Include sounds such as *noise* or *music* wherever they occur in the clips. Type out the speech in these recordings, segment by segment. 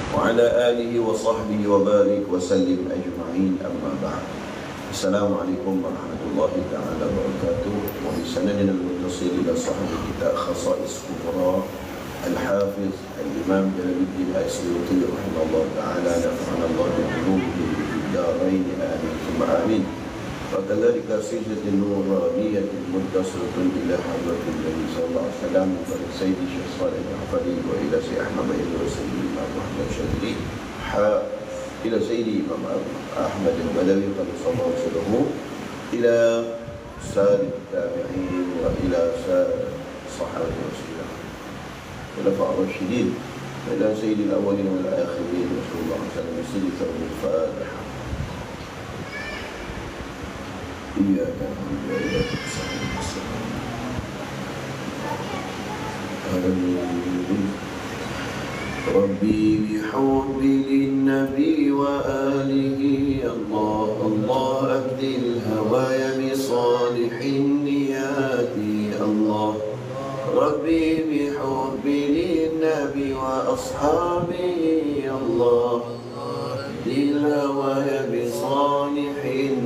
وعلى آله وصحبه وبارك وسلم أجمعين أما بعد. السلام عليكم ورحمة الله تعالى وبركاته. وبسندنا المتصل إلى صاحب كتاب خصائص كبرى الحافظ الإمام جلال الدين السيوطي رحمه الله تعالى نفعنا الله بعلومه في الدارين. آمين. ثم آمين. وكذلك سجدة النورانية المتصلة إلى حضرة النبي صلى الله عليه وسلم من سيد الشيخ صالح الجعفري وإلى سيد أحمد بن وسيد الإمام أحمد الشاذلي إلى سيد الإمام أحمد البدوي قد صلى الله وسلم إلى سائر التابعين وإلى سائر الصحابة والسلام. خلفاء الراشدين إلى سيد الأولين والآخرين صلى الله عليه وسلم سيد الفاتحة إياك وإياك ربي بحب للنبي وآله. الله الله أبدي الهوايا بصالح النيات. الله ربي بحب للنبي وأصحابه. الله أبدي الهوايا بصالح النيات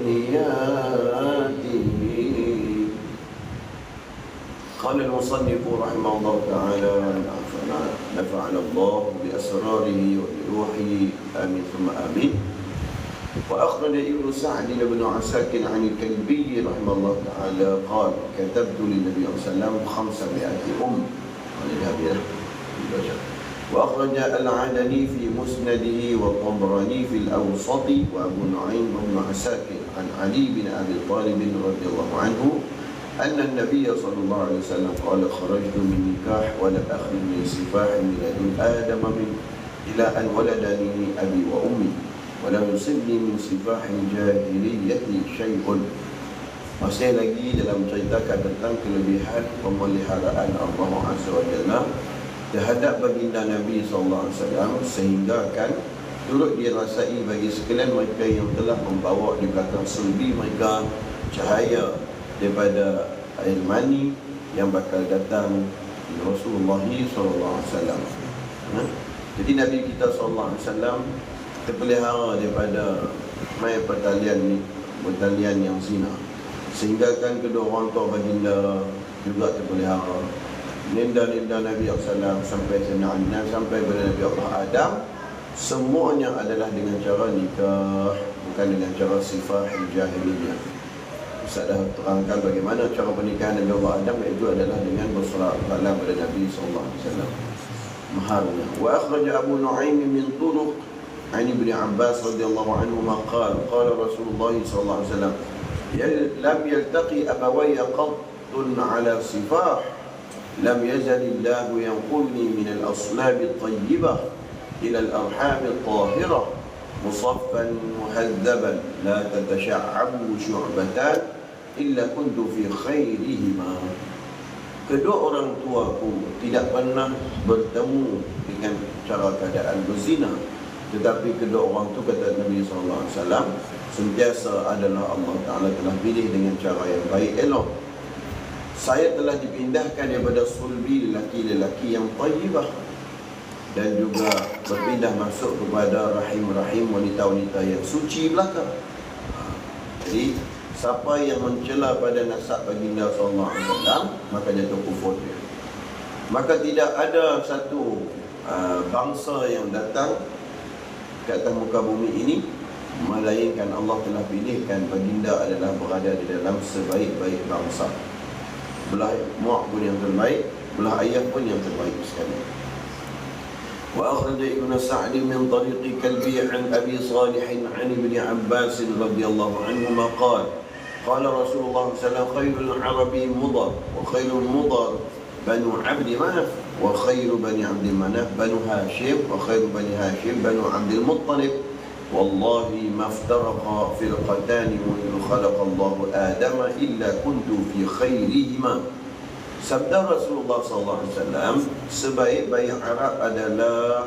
قال المصنف رحمه الله تعالى نفعنا, الله بأسراره وبروحه آمين ثم آمين. وأخرج ابن سعد بن عساكر عن الكلبي رحمه الله تعالى قال كتبت للنبي صلى الله عليه وسلم خمسمائة أم. وأخرج العدني في مسنده والطبراني في الأوسط وأبو نعيم بن عساكر عن علي بن أبي طالب رضي الله عنه. أن النبي صلى الله عليه وسلم قال خرجت من نكاح ولم أخرج من سفاح من لدن آدم من إلى أن ولدني أبي وأمي ولم يصبني من سفاح الجاهلية شيء Masih lagi dalam ceritakan tentang kelebihan pemeliharaan Allah Azza wa Jalla terhadap baginda Nabi SAW sehingga kan turut dirasai bagi sekalian mereka yang telah membawa di belakang sulbi mereka cahaya daripada air mani yang bakal datang Rasulullah SAW. Ha? Jadi Nabi kita SAW terpelihara daripada mai pertalian ni, pertalian yang zina. Sehingga kan kedua orang tua baginda juga terpelihara. Ninda-ninda Nabi SAW sampai Sayyidina sampai kepada Nabi Allah Adam semuanya adalah dengan cara nikah bukan dengan cara sifat jahiliyah Ustaz dah terangkan bagaimana cara pernikahan Nabi Allah Adam iaitu adalah dengan bersolat salam pada Nabi SAW maharnya wa akhraj Abu Nu'aim min turuq عن ابن عباس رضي الله عنهما قال قال رسول الله صلى الله عليه وسلم لم يلتقي أبوي قط على صفاح لم يزل الله ينقلني من الأصلاب الطيبة إلى الأرحام الطاهرة مصفا مهذبا لا تتشعب شعبتان illa kuntu fi khairihima. Kedua orang tuaku tidak pernah bertemu dengan cara keadaan berzina. Tetapi kedua orang tu kata Nabi sallallahu alaihi wasallam sentiasa adalah Allah taala telah pilih dengan cara yang baik elok. Saya telah dipindahkan daripada sulbi lelaki-lelaki yang tayyibah dan juga berpindah masuk kepada rahim-rahim wanita-wanita yang suci belaka ha, jadi siapa yang mencela pada nasab baginda sallallahu alaihi wasallam maka jatuh kufur dia. Maka tidak ada satu uh, bangsa yang datang ke atas muka bumi ini melainkan Allah telah pilihkan baginda adalah berada di dalam sebaik-baik bangsa. Belah mak pun yang terbaik, belah ayah pun yang terbaik sekali. وأخرج ابن سعد من طريق كلبي عن أبي صالح عن ابن عباس رضي الله عنهما قال قال رسول الله صلى الله عليه وسلم خير العرب مضر وخير المضر بنو عبد مناف وخير بني عبد مناف بنو هاشم وخير بني هاشم بنو عبد المطلب. والله ما افترق فرقتان منذ خلق الله آدم إلا كنت في خيرهما. Sabda Rasulullah SAW Sebaik-baik Arab adalah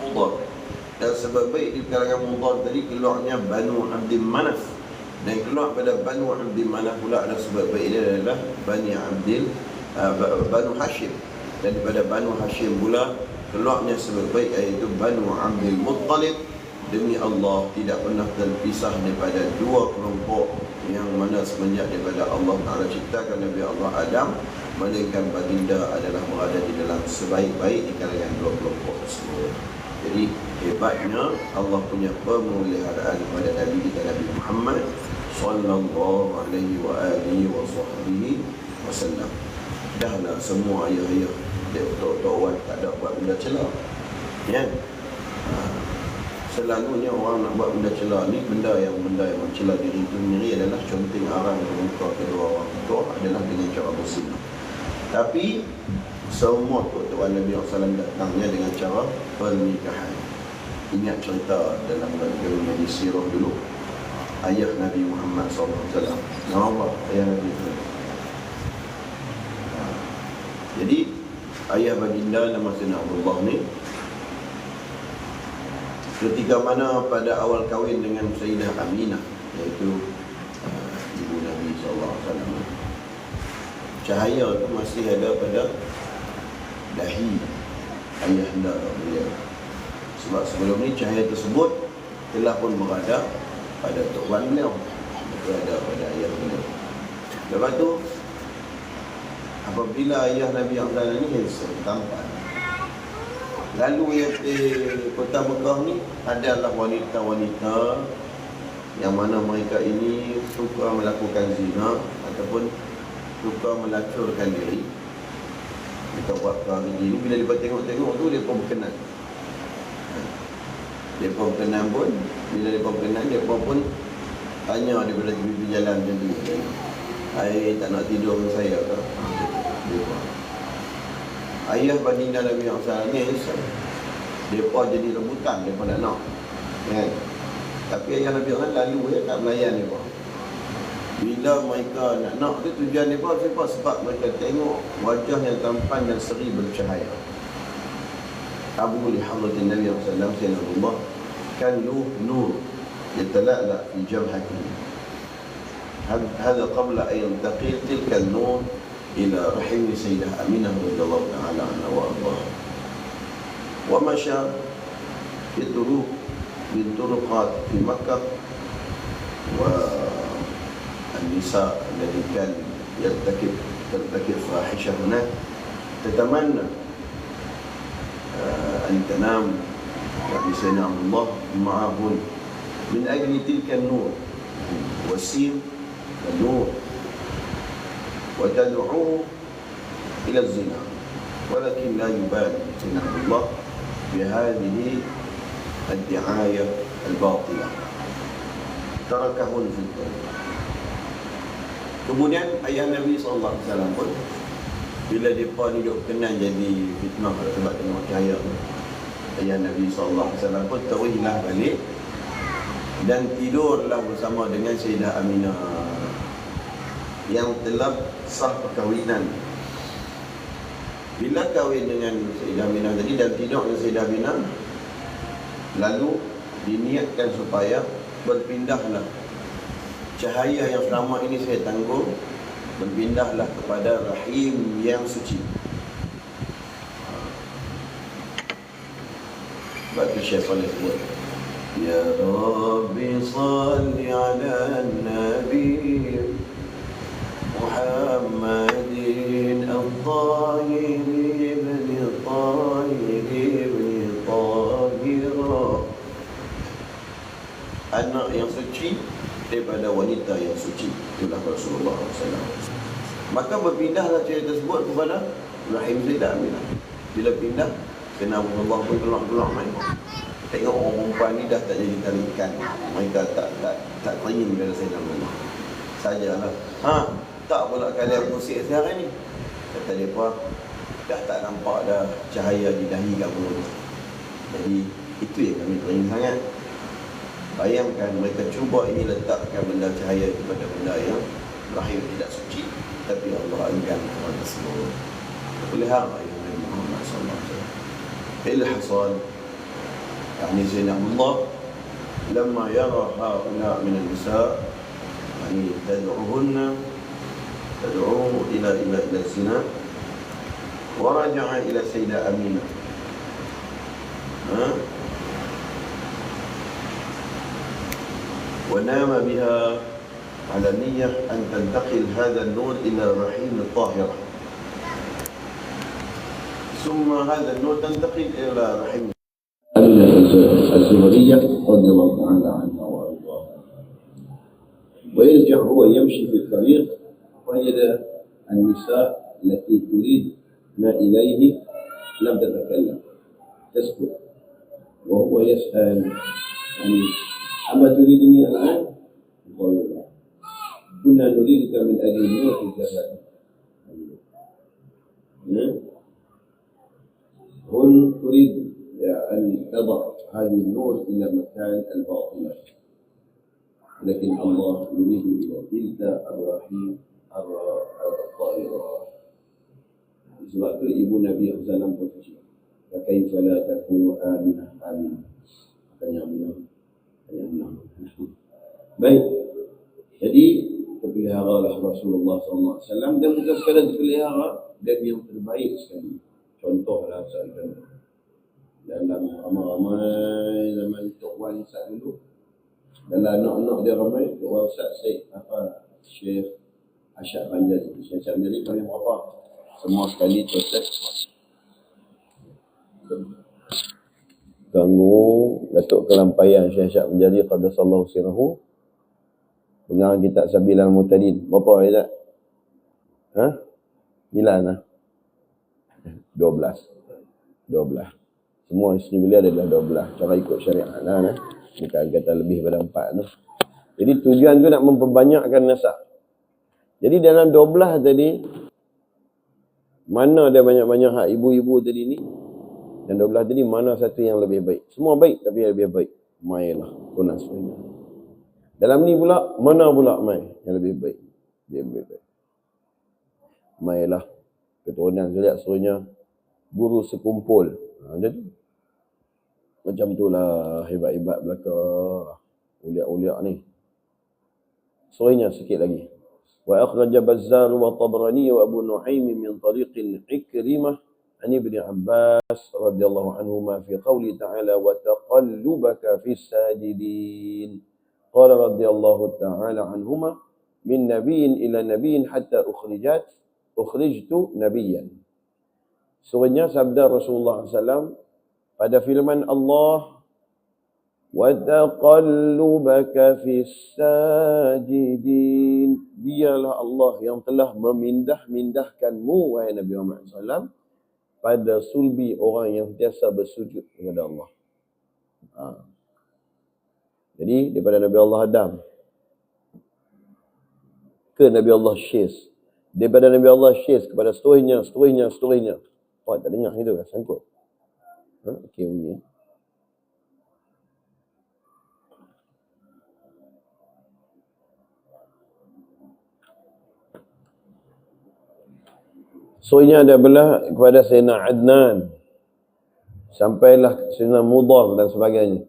Mudar Dan sebaik-baik di kalangan Mudar tadi Keluarnya Banu Abdul Manaf Dan keluar pada Banu Abdul Manaf pula Adalah sebaik-baik ini adalah Bani Abdul uh, Banu Hashim. Dan daripada Banu Hashim pula keluarnya sebaik-baik iaitu Banu Abdul Muttalib. Demi Allah tidak pernah terpisah daripada dua kelompok yang mana semenjak daripada Allah Ta'ala ciptakan Nabi Allah Adam melainkan baginda adalah berada di dalam sebaik-baik di kalangan dua kelompok tersebut. Jadi hebatnya Allah punya pemeliharaan kepada Nabi kita Nabi Muhammad sallallahu alaihi wa alihi wa sahbihi wasallam dahlah semua ayah-ayah dia wan tak ada buat benda celah. Ya? Ha. selalunya orang nak buat benda celah ni benda yang benda yang mencela diri itu sendiri adalah conting arang di muka kedua orang itu adalah dengan cara bersinah tapi semua tok-tok Nabi SAW datangnya dengan cara pernikahan. Ingat cerita dalam bagaimana di sirah dulu ayah Nabi Muhammad SAW apa? Ayah Nabi SAW ha. jadi ayah baginda nama Sayyidina Abdullah ni ketika mana pada awal kahwin dengan Sayyidah Aminah iaitu uh, ibu Nabi SAW cahaya tu masih ada pada dahi ayah anda beliau. Sebab sebelum ni cahaya tersebut telah pun berada pada tuan beliau berada pada ayah beliau. Lepas tu apabila ayah Nabi Abdullah ni handsome tampan lalu yang di kota Mekah ni adalah wanita-wanita yang mana mereka ini suka melakukan zina ataupun suka melacurkan diri. Kita buat perkara ini bila dia tengok-tengok tu dia pun berkenan dia pun berkenan pun bila dia pun berkenan dia pun, tanya daripada tepi jalan macam tu Ayah tak nak tidur dengan saya ke? Ayah baginda Nabi yang saya ni Mereka jadi rebutan Mereka nak nak. Kan? Tapi ayah Nabi yang lalu ya, tak melayan mereka. Bila mereka nak nak tu tujuan mereka Sebab, sebab mereka tengok wajah yang tampan dan seri bercahaya. Abu li hadratin Nabi SAW Sayyidina Allah Kan lu nur Yatala'la fi jabhati هذا قبل أن ينتقل تلك النور إلى رحم سيدة أمينة رضي الله تعالى عنها وأرضاها. ومشى في الطرق بالطرقات في مكة والنساء الذي كان يرتكب ترتكب فاحشة هناك تتمنى أن تنام بسيدنا عبد الله معهن من أجل تلك النور. والسين النور وتدعوه إلى الزنا. ولكن لا يبالي سيدنا الله بهذه الدعاية الباطلة. تركهن في الطريق Kemudian ayah Nabi SAW pun Bila mereka ni duk kenal jadi fitnah sebab tengok cahaya Ayah Nabi SAW pun terilah balik Dan tidurlah bersama dengan Sayyidah Aminah Yang telah sah perkahwinan Bila kahwin dengan Sayyidah Aminah tadi Dan tidur dengan Sayyidah Aminah Lalu diniatkan supaya berpindahlah cahaya yang selama ini saya tanggung berpindahlah kepada rahim yang suci. Bagi syaitan sebut. Ya Rabbi salli ala Nabi Muhammadin al-Tahir ibn al-Tahir ibn al-Tahira Anak yang suci daripada wanita yang suci itulah Rasulullah SAW maka berpindahlah cerita tersebut kepada Rahim Zaidah Aminah bila pindah kena Allah pun keluar-keluar main tengok orang perempuan ni dah tak jadi tarikan mereka tak tak tak teringin bila saya nak rumah sajalah. Ha? Tak pula kalian musik sekarang ni. Kata dia apa dah tak nampak dah cahaya di dahi kamu jadi itu yang kami teringin sangat. Bayangkan mereka cuba ini letakkan benda cahaya kepada benda yang lahir tidak suci Tapi Allah enggan kepada semua. Muhammad SAW Ilhasan Yani Zainab Allah لما يرى هؤلاء من النساء يعني تدعوهن تدعوه إلى إلى إلى الزنا. ورجع إلى سيدة أمينة. ها؟ ونام بها على نية أن تنتقل هذا النور إلى الرحيم الطاهرة. ثم هذا النور تنتقل إلى رحيم الزهرية رضي الله تعالى عنها وأرضاها. ويرجع هو يمشي في الطريق وجد النساء التي تريد ما إليه لم تتكلم تسكت وهو يسأل يعني أما تريدني الآن؟ قال لا. كنا نريدك من أجل نور الجسد هن تريد أن تضع هذه النور إلى مكان الباطنة لكن الله يريد إلى تلك الرحيم الطائرة sebab tu ibu Nabi SAW pun kecil Fakaifa la takunu aminah aminah Tanya aminah Tanya aminah Baik Jadi Terpelihara lah Rasulullah SAW Dan bukan sekadar terpelihara Dan yang terbaik sekali Contohlah saya dalam ramai-ramai zaman Tok Wan saat dulu dalam anak-anak dia ramai Tok Wan saat Syed apa Syekh Asyad Banjari Syekh Asyad Banjari kau yang berapa semua sekali proses. Tunggu Datuk Kelampayan Syekh Syekh menjadi Qadasallahu sirahu Pengarang kitab Sabilan Mutadin Berapa hari tak? Ha? Bilan lah 12 12 semua isteri beliau adalah 12 cara ikut syariat. Lah nah. bukan kata lebih pada 4 tu. Jadi tujuan tu nak memperbanyakkan nasab. Jadi dalam 12 tadi mana ada banyak-banyak hak ibu-ibu tadi ni? Dan 12 tadi mana satu yang lebih baik? Semua baik tapi yang lebih baik mailah kunas dalam ni pula mana pula mai yang lebih baik? Dia lebih baik. Mailah keturunan zuriat suruhnya guru sekumpul ha, jadi macam itulah hebat-hebat belaka uliak-uliak ni. Sorenya sikit lagi. Wa akhraj Bazzar wa Tabrani wa Abu Nuaim min tariq Ikrimah an Ibn Abbas radhiyallahu anhuma fi qawli ta'ala wa taqallubaka fi sajidin. Qala radhiyallahu ta'ala anhuma min nabiyyin ila nabiyyin hatta ukhrijat ukhrijtu nabiyyan. Surahnya sabda Rasulullah SAW pada firman Allah taqallubaka fis sajidin dialah Allah yang telah memindah-mindahkanmu wahai Nabi Muhammad SAW pada sulbi orang yang biasa bersujud kepada Allah. Ha. Jadi daripada Nabi Allah Adam ke Nabi Allah Syis. Daripada Nabi Allah Syis kepada seterusnya, seterusnya, seterusnya. Oh, tak dengar itu kan, sangkut. Ha? Okey bunyi. So ini adalah kepada Sayyidina Adnan Sampailah Sayyidina Mudar dan sebagainya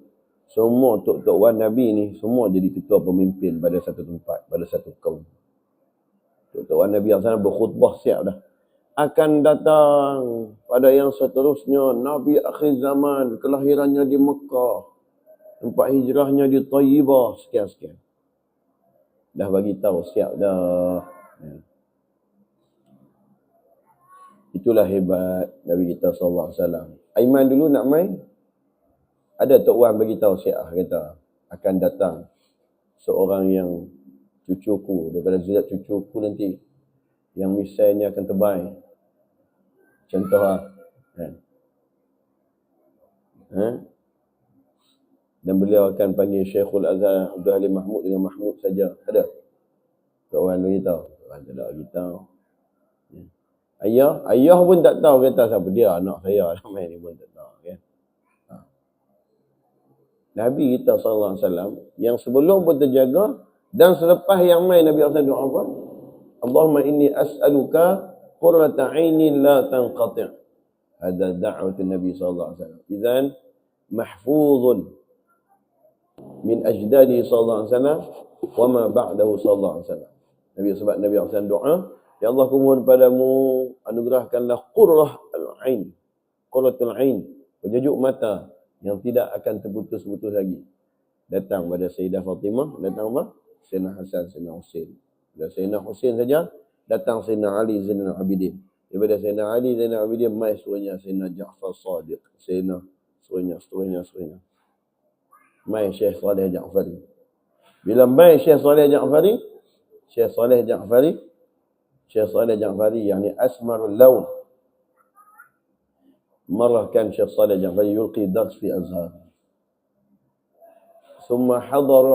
Semua Tok-Tok Wan Nabi ni Semua jadi ketua pemimpin pada satu tempat Pada satu kaum Tok-Tok Wan Nabi yang sana berkhutbah siap dah akan datang pada yang seterusnya. Nabi akhir zaman kelahirannya di Mekah tempat hijrahnya di Tayyibah sekian-sekian dah bagi tahu siap dah. Ya. itulah hebat Nabi kita sallallahu alaihi wasallam. Aiman dulu nak main? Ada tok wan bagi tahu siap kata akan datang seorang yang cucuku. Daripada zuriat cucuku nanti yang misalnya akan terbaik Contoh lah. Kan? Ha? Dan beliau akan panggil Syekhul Azhar Abdul Halim Mahmud dengan Mahmud saja. Ada? Tak orang bagi tahu. Orang tak ada bagi tahu. Ya. Ayah, ayah pun tak tahu kata siapa dia anak saya *laughs* ramai ni pun tak tahu kan. Ha. Nabi kita wasallam yang sebelum pun terjaga dan selepas yang main Nabi sallallahu doa apa? Allahumma inni as'aluka qurrata ainin la tanqati' ada da'wat Nabi sallallahu alaihi wasallam idzan mahfuzun min ajdadi sallallahu alaihi wasallam wa ma ba'dahu sallallahu alaihi wasallam Nabi sebab Nabi SAW doa Ya Allah kumohon padamu anugerahkanlah qurrah al-ain qurratul ain penyejuk mata yang tidak akan terputus-putus lagi. Datang pada Sayyidah Fatimah, datang apa? Sayyidina Hasan, Sayyidina Husin. Dan Sayyidina Husin saja, datang Sayyidina Ali Zainal Abidin. Daripada Sayyidina Ali Zainal Abidin, mai suruhnya Sayyidina Ja'far Sadiq. Sayyidina, suruhnya, suruhnya, suruhnya. Mai Syekh Saleh Ja'fari. Bila mai Syekh Saleh Ja'fari, Syekh Saleh Ja'fari, Syekh Saleh Ja'fari, yani Asmarul Lawn. مرة كان شيخ صالح جعفري يلقي درس في أزهار ثم حضر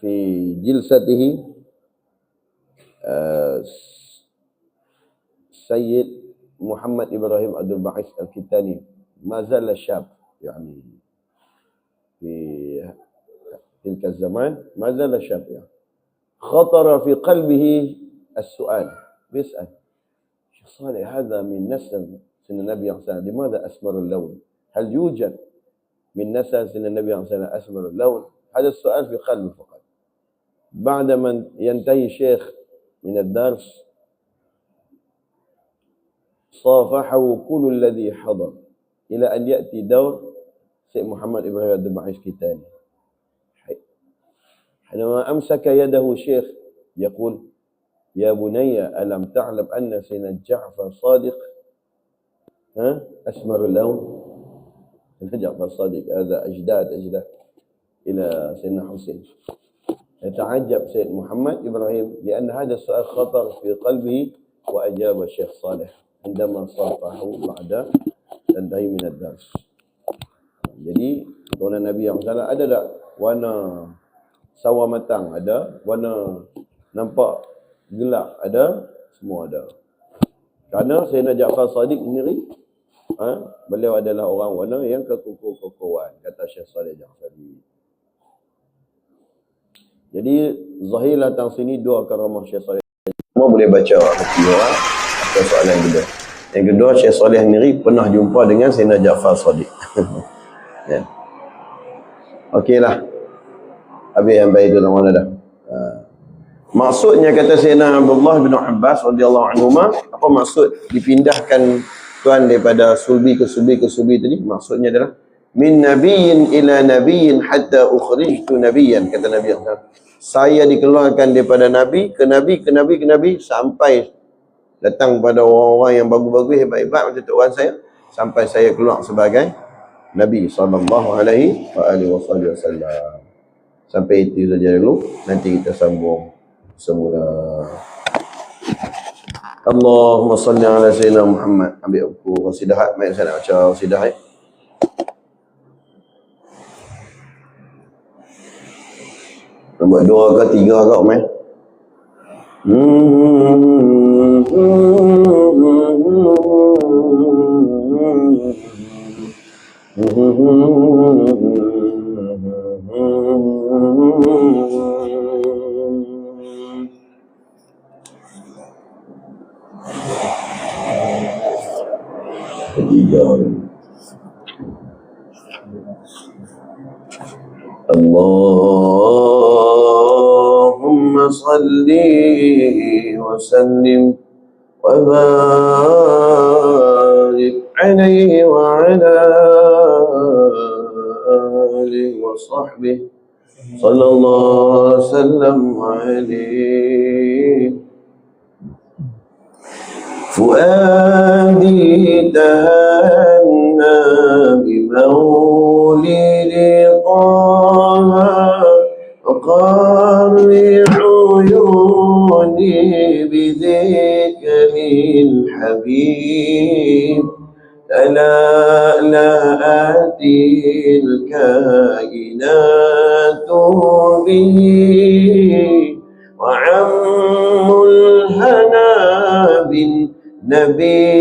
في جلسته السيد محمد إبراهيم عبد البعيث الكتاني. ما زال شاب يعني في تلك الزمان. ما زال شاب يعني. خطر في قلبه السؤال. بيسأل. شيخ صالح هذا من نسل سن النبي عليه وسلم لماذا أسمر اللون؟ هل يوجد من نسل سن النبي عليه وسلم أسمر اللون؟ هذا السؤال في قلبه فقط. بعدما ينتهي الشيخ من الدرس. صافحه كل الذي حضر. إلى أن يأتي دور سيد محمد إبراهيم عبد المعيش كتاني. حينما أمسك يده الشيخ يقول يا بني ألم تعلم أن سيدنا جعفر صادق؟ ها؟ أسمر اللون جعفر صادق هذا أجداد أجداد إلى سيدنا حسين. يتعجب سيد محمد إبراهيم لأن هذا السؤال خطر في قلبه وأجاب الشيخ صالح عندما صافحه بعد تنتهي من الدرس jadi tuan Nabi yang salah ada tak warna sawa matang ada warna nampak gelap ada semua ada kerana Sayyidina Ja'far Sadiq sendiri ha, beliau adalah orang warna yang kekukuh-kukuhan kata Syekh Saleh Ja'fari jadi Zahir datang sini dua karamah Syekh Saleh. Semua boleh baca hati orang. Itu soalan kedua. Yang kedua Syekh Saleh sendiri pernah jumpa dengan Sayyidina Ja'far Sadiq. *laughs* ya. Okeylah. Habis yang baik itu dalam mana dah. Ha. Maksudnya kata Sayyidina Abdullah bin Abbas radhiyallahu anhu apa maksud dipindahkan tuan daripada sulbi ke sulbi ke sulbi tadi? Maksudnya adalah min nabiyyin ila nabiyyin hatta ukhrijtu nabiyyan kata Nabi. Saya dikeluarkan daripada nabi ke nabi ke nabi ke nabi sampai datang pada orang-orang yang bagus-bagus hebat-hebat macam tu orang saya sampai saya keluar sebagai nabi sallallahu alaihi wa alihi wasallam. Sampai itu saja dulu nanti kita sambung semula. Allahumma salli ala sayyidina Muhammad. Ambil buku qasidah, mai saya nak baca Nombor dua ke tiga kau main. Ketiga. Allah صل وسلم وبارك عليه وعلى آله وصحبه. صلى الله وسلم عليه. فؤادي تهنى بمولد طه وقر الحبيب. تلألأت الكائنات به. وعم الهنا بالنبي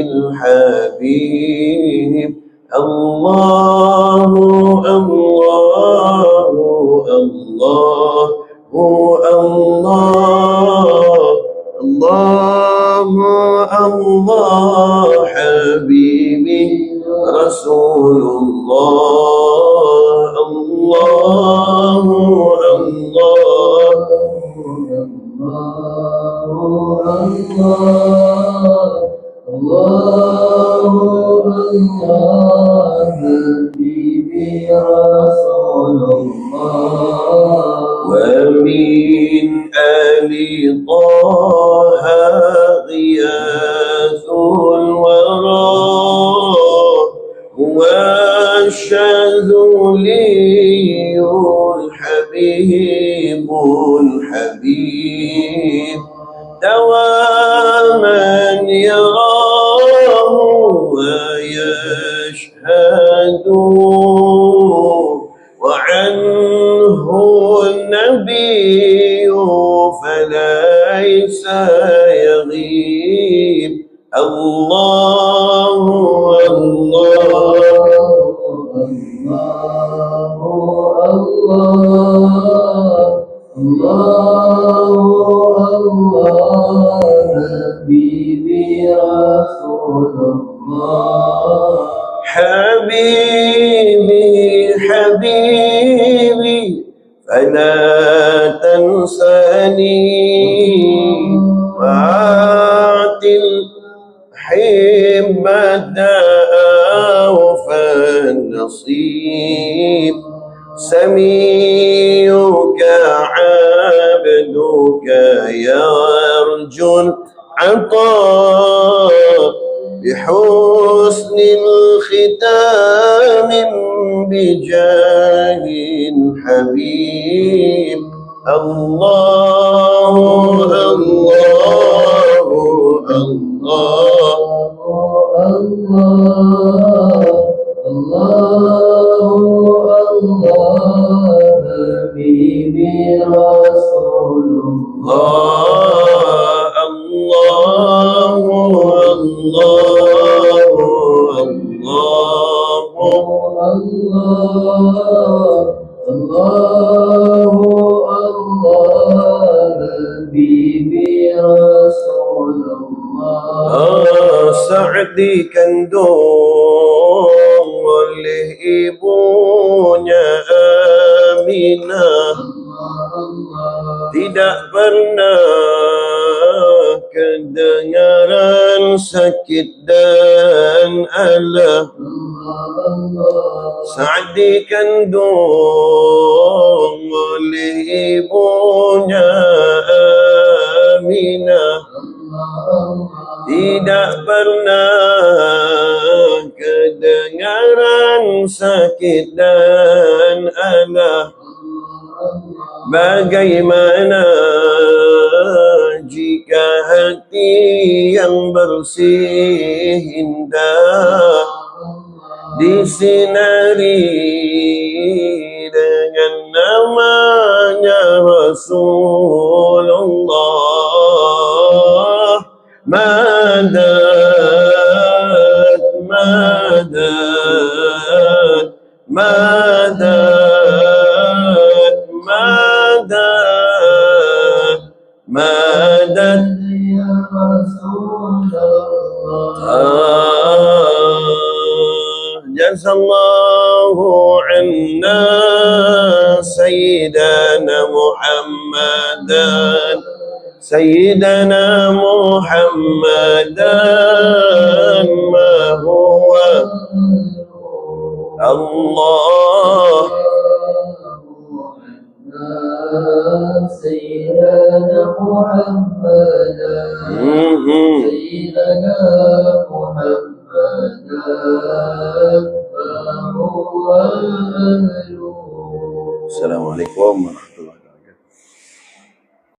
الحبيب. الله الله حبيب دوامك لساني وعادل حمد فالنصيب سميك عبدك يرجو العطاء بحسن الختام بجاه حبيب. الله الله الله الله Kandung oleh ibunya Aminah. Tidak pernah kedengaran sakit dan alah. Bagaimana jika hati yang bersih indah di sinari dengan namanya Rasulullah Madad, madad, madad, madad, madad Ya Rasulullah جزى الله عنا سيدنا محمدا. سيدنا محمدا ما هو؟ الله. سيدنا محمدا.